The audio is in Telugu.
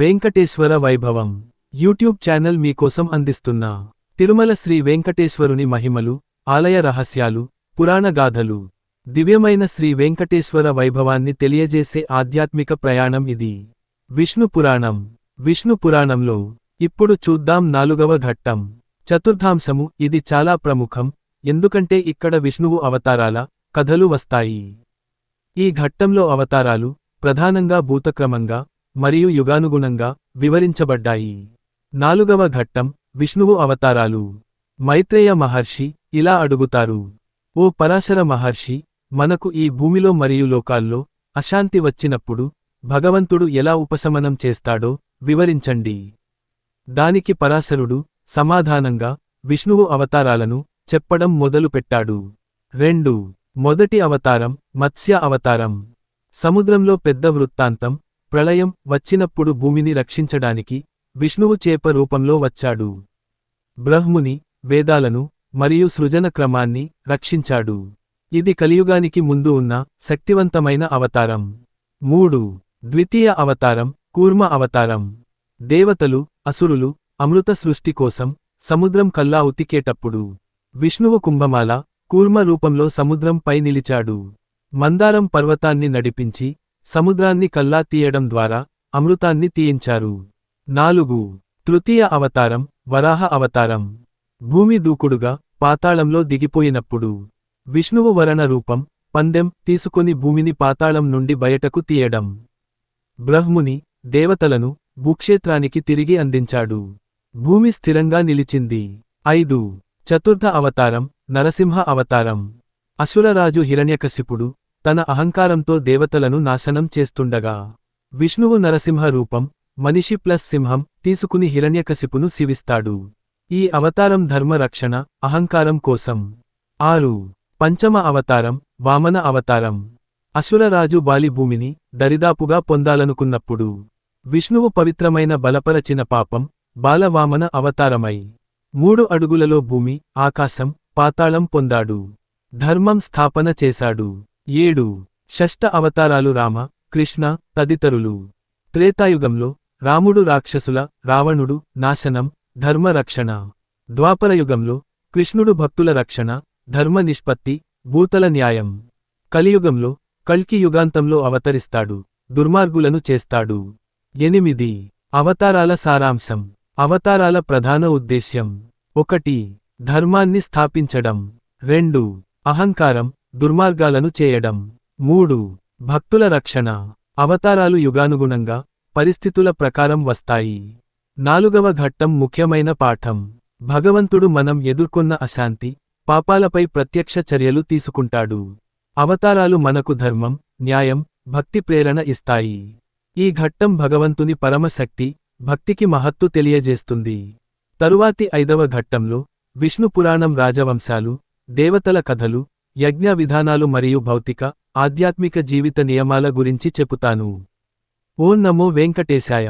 వెంకటేశ్వర వైభవం యూట్యూబ్ ఛానల్ మీకోసం అందిస్తున్న తిరుమల శ్రీ వెంకటేశ్వరుని మహిమలు ఆలయ రహస్యాలు పురాణగాథలు దివ్యమైన శ్రీ వెంకటేశ్వర వైభవాన్ని తెలియజేసే ఆధ్యాత్మిక ప్రయాణం ఇది. విష్ణు పురాణం. విష్ణు పురాణంలో ఇప్పుడు చూద్దాం నాలుగవ ఘట్టం. చతుర్థాంశము ఇది చాలా ప్రముఖం ఎందుకంటే ఇక్కడ విష్ణువు అవతారాల కథలు వస్తాయి. ఈ ఘట్టంలో అవతారాలు ప్రధానంగా భూతక్రమంగా మరియు యుగానుగుణంగా వివరించబడ్డాయి. నాలుగవ ఘట్టం విష్ణువు అవతారాలు. మైత్రేయ మహర్షి ఇలా అడుగుతారు. ఓ పరాశర మహర్షి మనకు ఈ భూమిలో మరియు లోకాల్లో అశాంతి వచ్చినప్పుడు భగవంతుడు ఎలా ఉపశమనం చేస్తాడో వివరించండి. దానికి పరాశరుడు సమాధానంగా విష్ణువు అవతారాలను చెప్పడం మొదలుపెట్టాడు. రెండు. మొదటి అవతారం మత్స్య అవతారం. సముద్రంలో పెద్ద వృత్తాంతం ప్రళయం వచ్చినప్పుడు భూమిని రక్షించడానికి విష్ణువు చేప రూపంలో వచ్చాడు. బ్రహ్ముని వేదాలను మరియు సృజన క్రమాన్ని రక్షించాడు. ఇది కలియుగానికి ముందు ఉన్న శక్తివంతమైన అవతారం. మూడు. ద్వితీయ అవతారం కూర్మ అవతారం. దేవతలు అసురులు అమృత సృష్టి కోసం సముద్రం కల్లా ఉతికేటప్పుడు విష్ణువు కుంభమాల కూర్మ రూపంలో సముద్రంపై నిలిచాడు. మందారం పర్వతాన్ని నడిపించి సముద్రాన్ని కల్లా తీయడం ద్వారా అమృతాన్ని తీయించారు. నాలుగు. తృతీయ అవతారం వరాహ అవతారం. భూమి దూకుడుగా పాతాళంలో దిగిపోయినప్పుడు విష్ణువు వరణ రూపం పందెం తీసుకొని భూమిని పాతాళం నుండి బయటకు తీయడం. బ్రహ్ముని దేవతలను భూక్షేత్రానికి తిరిగి అందించాడు. భూమి స్థిరంగా నిలిచింది. ఐదు. చతుర్థ అవతారం నరసింహ అవతారం. అసురరాజు హిరణ్యకశిపుడు తన అహంకారంతో దేవతలను నాశనం చేస్తుండగా విష్ణువు నరసింహ రూపం మనిషి ప్లస్ సింహం తీసుకుని హిరణ్యకశిపును శివిస్తాడు. ఈ అవతారం ధర్మ రక్షణ అహంకారం కోసం. ఆరు. పంచమ అవతారం వామన అవతారం. అసురరాజు బాలిభూమిని దరిదాపుగా పొందాలనుకున్నప్పుడు విష్ణువు పవిత్రమైన బలపరచిన పాపం బాలవామన అవతారమై మూడు అడుగులలో భూమి ఆకాశం పాతాళం పొందాడు. ధర్మం స్థాపన చేశాడు. ఏడు. షష్ట అవతారాలు రామ కృష్ణ తదితరులు. త్రేతాయుగంలో రాముడు రాక్షసుల రావణుడు నాశనం ధర్మరక్షణ. ద్వాపరయుగంలో కృష్ణుడు భక్తుల రక్షణ ధర్మ నిష్పత్తి భూతల న్యాయం. కలియుగంలో కల్కి యుగాంతంలో అవతరిస్తాడు దుర్మార్గులను చేస్తాడు. ఎనిమిది. అవతారాల సారాంశం. అవతారాల ప్రధాన ఉద్దేశ్యం. ఒకటి. ధర్మాన్ని స్థాపించడం. రెండు. అహంకారం. దుర్మార్గాలను చేయడం. మూడు భక్తుల రక్షణ. అవతారాలు యుగానుగుణంగా పరిస్థితుల ప్రకారం వస్తాయి. నాలుగవ ఘట్టం ముఖ్యమైన పాఠం. భగవంతుడు మనం ఎదుర్కొన్న అశాంతి పాపాలపై ప్రత్యక్ష చర్యలు తీసుకుంటాడు. అవతారాలు మనకు ధర్మం న్యాయం భక్తి ప్రేరణ ఇస్తాయి. ఈ ఘట్టం భగవంతుని పరమశక్తి భక్తికి మహత్తు తెలియజేస్తుంది. తరువాతి ఐదవ ఘట్టంలో విష్ణు పురాణం రాజవంశాలు దేవతల కథలు యజ్ఞ విధానాలు మరియు భౌతిక ఆధ్యాత్మిక జీవిత నియమాల గురించి చెపుతాను. ఓం నమో వెంకటేశాయ.